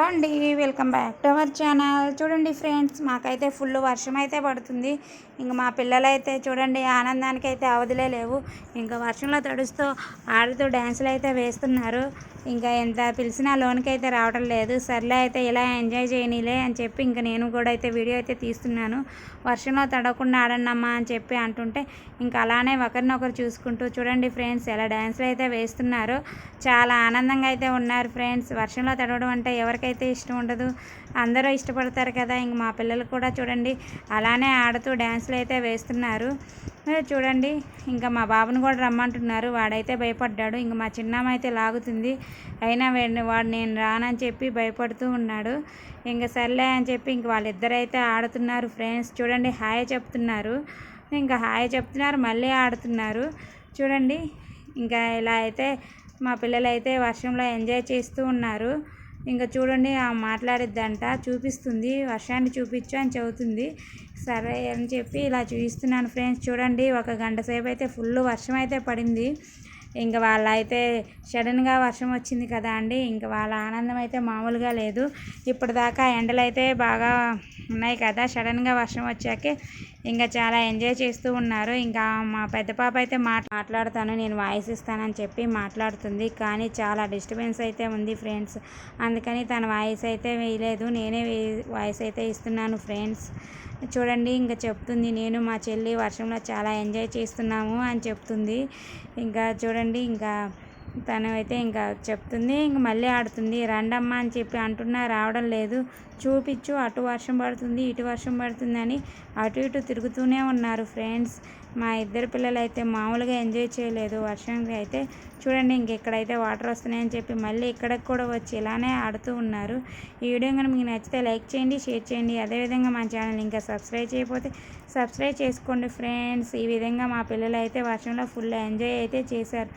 Hello అండి welcome back to our channel. చూడండి friends మాకైతే ఫుల్ వర్షం అయితే పడుతుంది. ఇంకా మా పిల్లలైతే చూడండి ఆనందానికి అయితే అవధులే లేవు. ఇంకా వర్షంలో తడుస్తూ ఆడుతూ డ్యాన్సులు అయితే వేస్తున్నారు. ఇంకా ఎంత పిలిచినా లోనికి అయితే రావడం లేదు. సర్లే అయితే ఇలా ఎంజాయ్ చేయనీలే అని చెప్పి ఇంకా నేను కూడా అయితే వీడియో అయితే తీస్తున్నాను. వర్షంలో తడవకుండా ఆడండమ్మా అని చెప్పి అంటుంటే ఇంకా అలానే ఒకరినొకరు చూసుకుంటూ చూడండి ఫ్రెండ్స్ ఎలా డ్యాన్సులు అయితే వేస్తున్నారు. చాలా ఆనందంగా అయితే ఉన్నారు ఫ్రెండ్స్. వర్షంలో తడవడం అంటే ఎవరికైతే అయితే ఇష్టం ఉండదు. అందరూ ఇష్టపడతారు కదా ఇంక మా పిల్లలు కూడా చూడండి అలానే ఆడుతూ డ్యాన్సులు అయితే వేస్తున్నారు. చూడండి ఇంకా మా బాబుని కూడా రమ్మంటున్నారు. వాడైతే భయపడ్డాడు. ఇంక మా చిన్నమ్మ అయితే లాగుతుంది. అయినా వాడు నేను రానని చెప్పి భయపడుతూ ఉన్నాడు. ఇంకా సర్లే అని చెప్పి ఇంక వాళ్ళిద్దరైతే ఆడుతున్నారు ఫ్రెండ్స్. చూడండి హాయ్ చెప్తున్నారు. ఇంకా హాయ్ చెప్తున్నారు మళ్ళీ ఆడుతున్నారు. చూడండి ఇంకా ఇలా అయితే మా పిల్లలు అయితే వర్షంలో ఎంజాయ్ చేస్తూ ఉన్నారు. ఇంకా చూడండి మాట్లాడిద్దంట చూపిస్తుంది వర్షాన్ని చూపించు అని చెబుతుంది. సరే అని చెప్పి ఇలా చూపిస్తున్నాను ఫ్రెండ్స్ చూడండి ఒక గంట సేపు అయితే ఫుల్ వర్షం అయితే పడింది. ఇంకా వాళ్ళ అయితే సడన్గా వర్షం వచ్చింది కదా అండి ఇంకా వాళ్ళ ఆనందం అయితే మామూలుగా లేదు. ఇప్పటిదాకా ఎండలు అయితే బాగా ఉన్నాయి కదా సడన్గా వర్షం వచ్చాకే ఇంకా చాలా ఎంజాయ్ చేస్తూ ఉన్నారు. ఇంకా మా పెద్ద పాప అయితే మాట మాట్లాడతాను నేను వాయిస్ ఇస్తానని చెప్పి మాట్లాడుతుంది. కానీ చాలా డిస్టర్బెన్స్ అయితే ఉంది ఫ్రెండ్స్. అందుకని తన వాయిస్ అయితే వేయలేదు. నేనే వాయిస్ అయితే ఇస్తున్నాను ఫ్రెండ్స్. చూడండి ఇంకా చెప్తుంది నేను మా చెల్లి వర్షంలో చాలా ఎంజాయ్ చేస్తున్నాము అని చెప్తుంది. ఇంకా చూడండి ఇంకా తను అయితే ఇంకా చెప్తుంది ఇంక మళ్ళీ ఆడుతుంది రండమ్మా అని చెప్పి అంటున్నా రావడం లేదు చూపించు అటు వర్షం పడుతుంది ఇటు వర్షం పడుతుందని అటు ఇటు తిరుగుతూనే ఉన్నారు ఫ్రెండ్స్. మా ఇద్దరు పిల్లలు అయితే మామూలుగా ఎంజాయ్ చేయలేదు వర్షంకి అయితే. చూడండి ఇంక ఇక్కడైతే వాటర్ వస్తున్నాయని చెప్పి మళ్ళీ ఇక్కడికి కూడా వచ్చి ఇలానే ఆడుతూ ఉన్నారు. ఈ వీడియో కనుక మీకు నచ్చితే లైక్ చేయండి షేర్ చేయండి. అదేవిధంగా మా ఛానల్ ఇంకా సబ్స్క్రైబ్ చేయకపోతే సబ్స్క్రైబ్ చేసుకోండి ఫ్రెండ్స్. ఈ విధంగా మా పిల్లలు అయితే వర్షంలో ఫుల్ ఎంజాయ్ అయితే చేశారు.